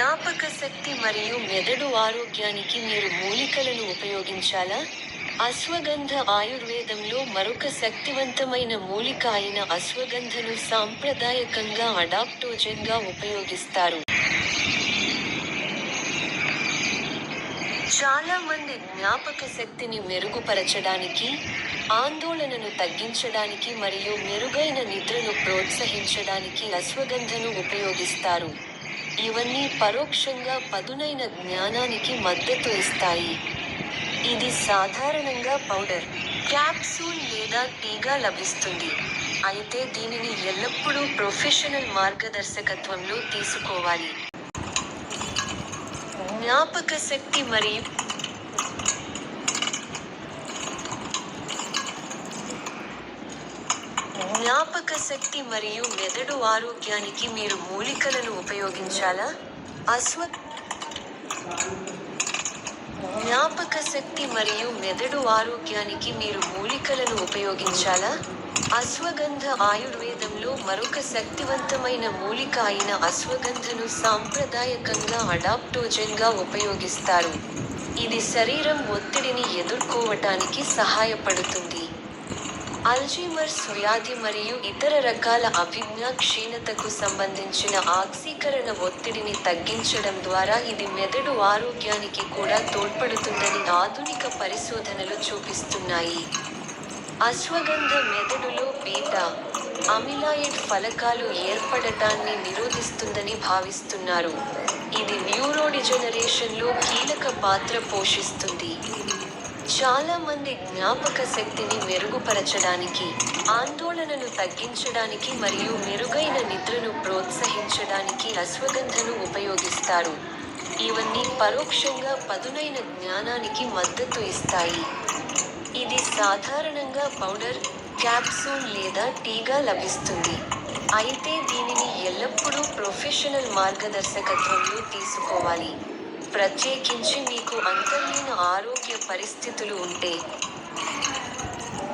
జ్ఞాపక శక్తి మరియు మెదడు ఆరోగ్యానికి మీరు మూలికలను ఉపయోగించాలా? అశ్వగంధ ఆయుర్వేదంలో మరొక శక్తివంతమైన మూలిక అయిన అశ్వగంధను సాంప్రదాయకంగా అడాప్టోజెన్గా ఉపయోగిస్తారు. చాలా మంది జ్ఞాపక శక్తిని మెరుగుపరచడానికి ఆందోళనను తగ్గించడానికి మరియు మెరుగైన నిద్రను ప్రోత్సహించడానికి అశ్వగంధను ఉపయోగిస్తారు. ఇవన్నీ పరోక్షంగా పదునైన జ్ఞానానికి మద్దతు ఇస్తాయి. ఇది సాధారణంగా పౌడర్ క్యాప్సూల్ లేదా టీగా లభిస్తుంది. అయితే దీనిని ఎల్లప్పుడూ ప్రొఫెషనల్ మార్గదర్శకత్వంలో తీసుకోవాలి. జ్ఞాపక శక్తి మరియు జ్ఞాపక శక్తి మరియు మెదడు ఆరోగ్యానికి మీరు మూలికలను ఉపయోగించాలా? అశ్వ జ్ఞాపక శక్తి మరియు మెదడు ఆరోగ్యానికి మీరు మూలికలను ఉపయోగించాలా? అశ్వగంధ ఆయుర్వేదంలో మరొక శక్తివంతమైన మూలిక అయిన అశ్వగంధను సాంప్రదాయకంగా అడాప్టోజెన్గా ఉపయోగిస్తారు. ఇది శరీరం ఒత్తిడిని ఎదుర్కోవటానికి సహాయపడుతుంది. అల్జీమర్స్ వ్యాధి మరియు ఇతర రకాల అభిజ్ఞా క్షీణతకు సంబంధించిన ఆక్సీకరణ ఒత్తిడిని తగ్గించడం ద్వారా ఇది మెదడు ఆరోగ్యానికి కూడా తోడ్పడుతుందని ఆధునిక పరిశోధనలు చూపిస్తున్నాయి. అశ్వగంధ మెదడులో బీటా అమిలాయిడ్ ఫలకాలు ఏర్పడటాన్ని నిరోధిస్తుందని భావిస్తున్నారు. ఇది న్యూరోడిజనరేషన్లో కీలక పాత్ర పోషిస్తుంది. చాలా మంది జ్ఞాపక శక్తిని మెరుగుపరచడానికి ఆందోళనను తగ్గించడానికి మరియు మెరుగైన నిద్రను ప్రోత్సహించడానికి అశ్వగంధను ఉపయోగిస్తారు. ఇవన్నీ పరోక్షంగా పదునైన జ్ఞానానికి మద్దతు ఇస్తాయి. ఇది సాధారణంగా పౌడర్ క్యాప్సూల్ లేదా టీగా లభిస్తుంది. అయితే దీనిని ఎల్లప్పుడూ ప్రొఫెషనల్ మార్గదర్శకత్వంలో తీసుకోవాలి. ప్రత్యేకించి మీకు అంతర్లీన ఆరోగ్య పరిస్థితులు ఉంటే